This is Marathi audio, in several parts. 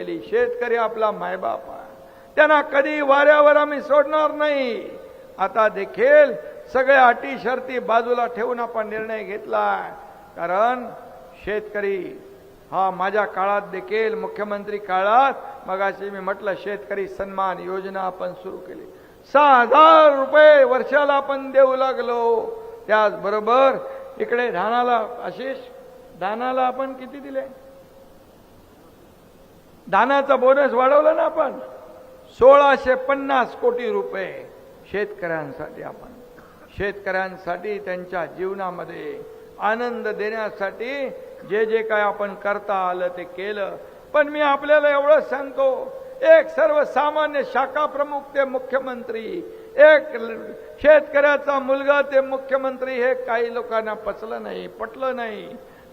केली. शेतकरी आपला मायबाप त्यांना कधी वाऱ्यावर आम्ही सोडणार नाही. आता देखील सगळ्या अटी शर्ती बाजूला ठेवून आपण निर्णय घेतला कारण शेतकरी हा माझ्या काळात देखील मुख्यमंत्री काळात मगाशी मी म्हटलं शेतकरी सन्मान योजना आपण सुरू केली. सहा हजार रुपये वर्षाला आपण देऊ लागलो. त्याचबरोबर इकडे धानाला आशिष धानाला आपण किती दिले? दानाचा बोनस वाढवला ना आपण. सोळाशे पन्नास कोटी रुपये शेतकऱ्यांसाठी आपण. शेतकऱ्यांसाठी त्यांच्या जीवनामध्ये आनंद देण्यासाठी जे जे काय आपण करता आलं ते केलं. पण मी आपल्याला एवढंच सांगतो एक सर्वसामान्य शाखा प्रमुख ते मुख्यमंत्री एक शेतकऱ्याचा मुलगा ते मुख्यमंत्री हे काही लोकांना पचलं नाही पटलं नाही.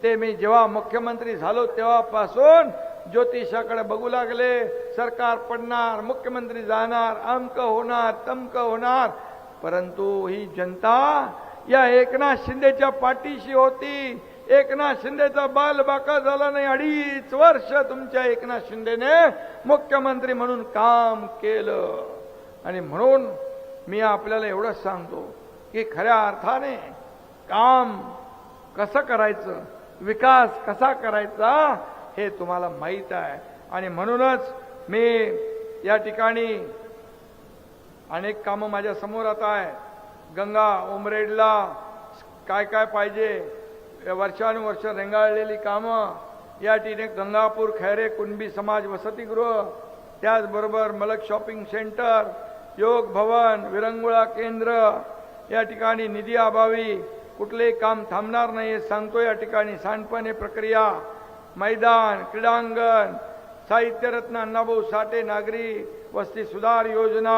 ते मी जेव्हा मुख्यमंत्री झालो तेव्हापासून ज्योतिषाकडे बघू लागले सरकार पडणार मुख्यमंत्री जाणार अमक होणार तमक होणार. परंतु ही जनता या एकनाथ शिंदेच्या पाठीशी होती. एकनाथ शिंदेचा बाल बाका झाला नाही अडीच वर्ष तुमच्या एकनाथ शिंदेने मुख्यमंत्री म्हणून काम केलं. आणि म्हणून मी आपल्याला एवढंच सांगतो की खऱ्या अर्थाने काम कसं करायचं विकास कसा करायचा हे तुम्हाला माहीत आहे. आणि म्हणूनच मी या ठिकाणी अनेक कामं माझ्यासमोर आता आहे. गंगा उमरेडला काय काय पाहिजे वर्षानुवर्ष रेंगाळलेली कामं या ठिकाणी गंगापूर खैरे कुणबी समाज वसतिगृह त्याचबरोबर मलक शॉपिंग सेंटर योग भवन विरंगुळा केंद्र या ठिकाणी निधी अभावी कुठलेही काम थांबणार नाही हे सांगतो. या ठिकाणी सांडपाणी प्रक्रिया मैदान क्रीडांगण साहित्यरत्न अण्णाभाऊ साठे नागरी वस्ती सुधार योजना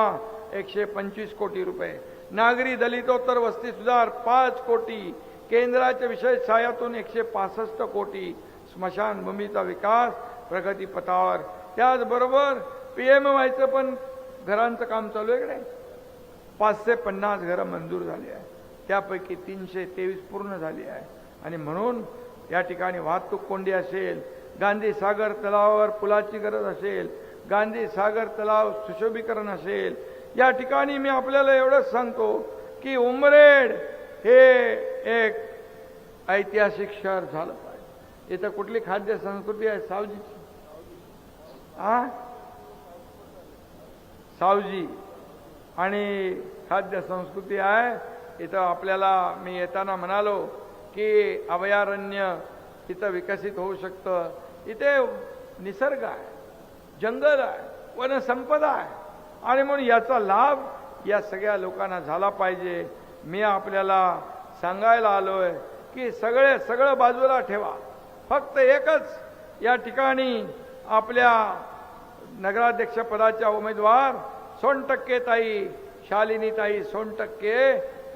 एकशे पंचवीस कोटी रुपये. नागरी दलितोत्तर वस्ती सुधार पाच कोटी. केंद्राच्या विशेष सहाय्यातून एकशे पासष्ट कोटी. स्मशानभूमीचा विकास प्रगतीपथावर त्याचबरोबर पी एम वायचं पण घरांचं काम चालू आहे इकडे पाचशे पन्नास घरं मंजूर झाली आहे. त्यापैकी तीनशे तेवीस पूर्ण झाली आहे. आणि म्हणून या ठिकाणी वाहतूक कोंडी असेल गांधी सागर तलावावर पुलाची गरज असेल गांधी सागर तलाव सुशोभीकरण असेल या ठिकाणी मी आपल्याला एवढंच सांगतो की उमरेड हे एक ऐतिहासिक शहर झालं पाहिजे. इथं कुठली खाद्य संस्कृती आहे? सावजीची आ? सावजी. आणि खाद्य संस्कृती आहे इथं आपल्याला मी येताना म्हणालो की अभयारण्य इथं विकसित होऊ शकतं. इथे निसर्ग आहे जंगल आहे वनसंपदा आहे. आणि म्हणून याचा लाभ या सगळ्या लोकांना झाला पाहिजे. मी आपल्याला सांगायला आलोय की सगळे सगळं बाजूला ठेवा. फक्त एकच या ठिकाणी आपल्या नगराध्यक्षपदाच्या उमेदवार सोनटक्के ताई शालिनी ताई सोनटक्के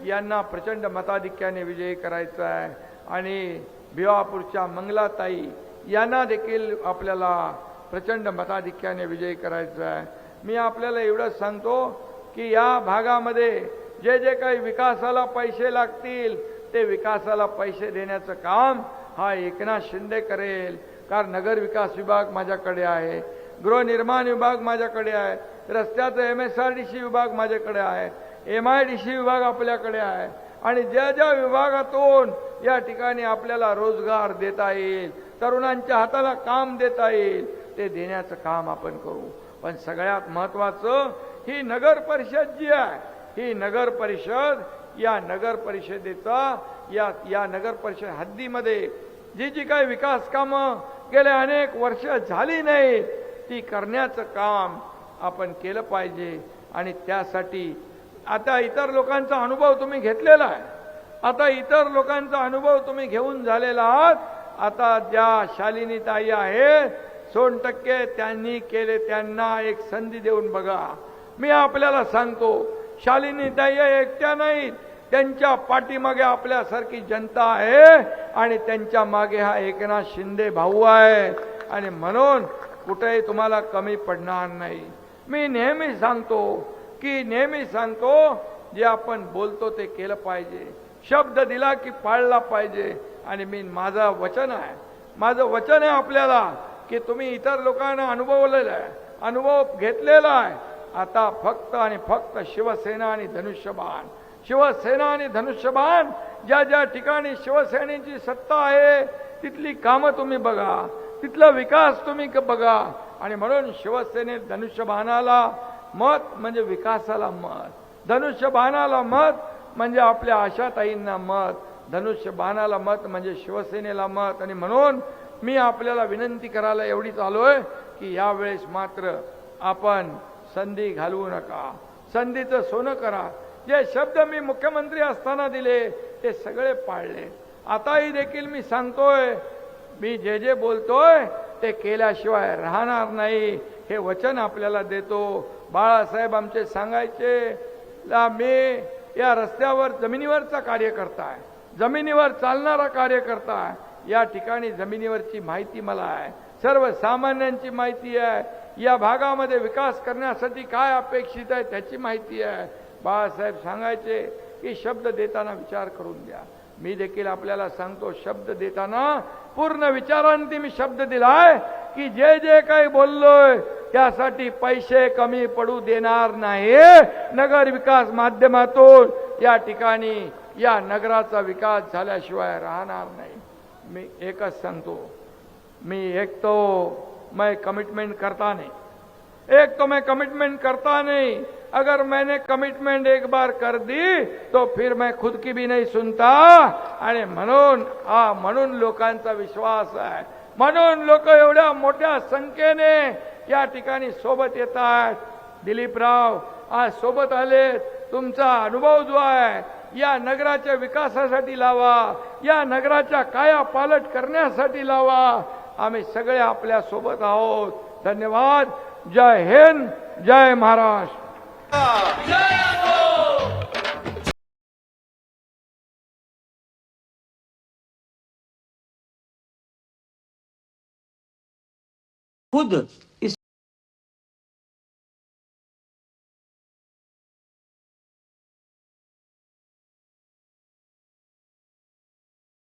यांना प्रचंड मताधिक्याने विजयी करायचा आहे. आणि भिवापूरच्या मंगलाताई यांना देखील आपल्याला प्रचंड मताधिक्याने विजयी करायचा आहे. मी आपल्याला एवढंच सांगतो की या भागामध्ये जे जे काही विकासाला पैसे लागतील ते विकासाला पैसे देण्याचं काम हा एकनाथ शिंदे करेल. कारण नगर विकास विभाग माझ्याकडे आहे गृहनिर्माण विभाग माझ्याकडे आहे रस्त्याचं M S R D C विभाग माझ्याकडे आहे. एम आय डी सी विभाग आपल्याकडे आहे. आणि ज्या ज्या विभागातून या ठिकाणी आपल्याला रोजगार देता येईल तरुणांच्या हाताला काम देता येईल ते देण्याचं काम आपण करू. पण सगळ्यात महत्वाचं ही नगर परिषद जी आहे ही नगर परिषद या नगर परिषदेचा या या नगर परिषद हद्दीमध्ये जी जी काही विकास कामं गेल्या अनेक वर्ष झाली नाहीत ती करण्याचं काम आपण केलं पाहिजे. आणि त्यासाठी आता इतर लोकांचा अनुभव तुम्ही घेतलेला आहे. आता इतर लोकांचा अनुभव तुम्ही घेऊन झालेला आहात. आता ज्या शालिनी ताई आहेत सोन टक्के त्यांनी केले त्यांना एक संधी देऊन बघा. मी आपल्याला सांगतो शालिनी ताई या एकट्या नाहीत. त्यांच्या पाठीमागे आपल्यासारखी जनता आहे आणि त्यांच्या मागे हा एकनाथ शिंदे भाऊ आहे. आणि म्हणून कुठेही तुम्हाला कमी पडणार नाही. मी नेहमी सांगतो की नेहमी सांगतो जे आपण बोलतो ते केलं पाहिजे. शब्द दिला की पाळला पाहिजे. आणि मी माझं वचन आहे. माझं वचन आहे आपल्याला की तुम्ही इतर लोकांना अनुभवलेलं आहे. अनुभव घेतलेला आहे. आता फक्त आणि फक्त शिवसेना आणि धनुष्यबाण. शिवसेना आणि धनुष्यबाण ज्या ज्या ठिकाणी शिवसेनेची सत्ता आहे तिथली कामं तुम्ही बघा. तिथला विकास तुम्ही बघा. आणि म्हणून शिवसेनेत धनुष्यबाणाला मत म्हणजे विकासाला मत. धनुष्यबाणाला मत म्हणजे आपल्या आशाताईंना मत. धनुष्यबाणाला मत म्हणजे शिवसेनेला मत. आणि म्हणून मी आपल्याला विनंती करायला एवढीच आलोय की यावेळेस मात्र आपण संधी घालवू नका. संधीचं सोनं करा. जे शब्द मी मुख्यमंत्री असताना दिले ते सगळे पाळले. आताही देखील मी सांगतोय मी जे जे बोलतोय ते केल्याशिवाय राहणार नाही. हे वचन आपल्याला देतो. बाळासाहेब आमचे सांगायचे ला मी या रस्त्यावर जमिनीवरचा कार्यकर्ता आहे. जमिनीवर चालणारा कार्यकर्ता आहे. या ठिकाणी जमिनीवरची माहिती मला आहे. सर्वसामान्यांची माहिती आहे. या भागामध्ये विकास करण्यासाठी काय अपेक्षित आहे त्याची माहिती आहे. बाळासाहेब सांगायचे की शब्द देताना विचार करून द्या मी देखील आपल्याला सांगतो शब्द देताना पूर्ण विचारांती मी शब्द दिलाय की जे जे काही बोललोय त्यासाठी पैसे कमी पडू देणार नाही. नगर विकास माध्यमातून या ठिकाणी या नगराचा विकास झाल्याशिवाय राहणार नाही. मी एकच सांगतो. मी एक तो मैं कमिटमेंट करता नहीं. एक तो मैं कमिटमेंट करता नहीं. अगर मैंने कमिटमेंट एक बार कर दी तो फिर मैं खुद की भी नहीं सुनता. आणि म्हणून हा म्हणून लोकांचा विश्वास आहे. म्हणून लोक एवढ्या मोठ्या संख्येने या ठिकाणी सोबत येत आहेत दिलीपराव आज सोबत आले. तुमचा अनुभव जो आहे या नगराच्या विकासासाठी लावा. या नगराच्या काया पालट करण्यासाठी लावा. आम्ही सगळे आपल्यासोबत आहोत. धन्यवाद. जय हिंद जय महाराष्ट्र. खुद इस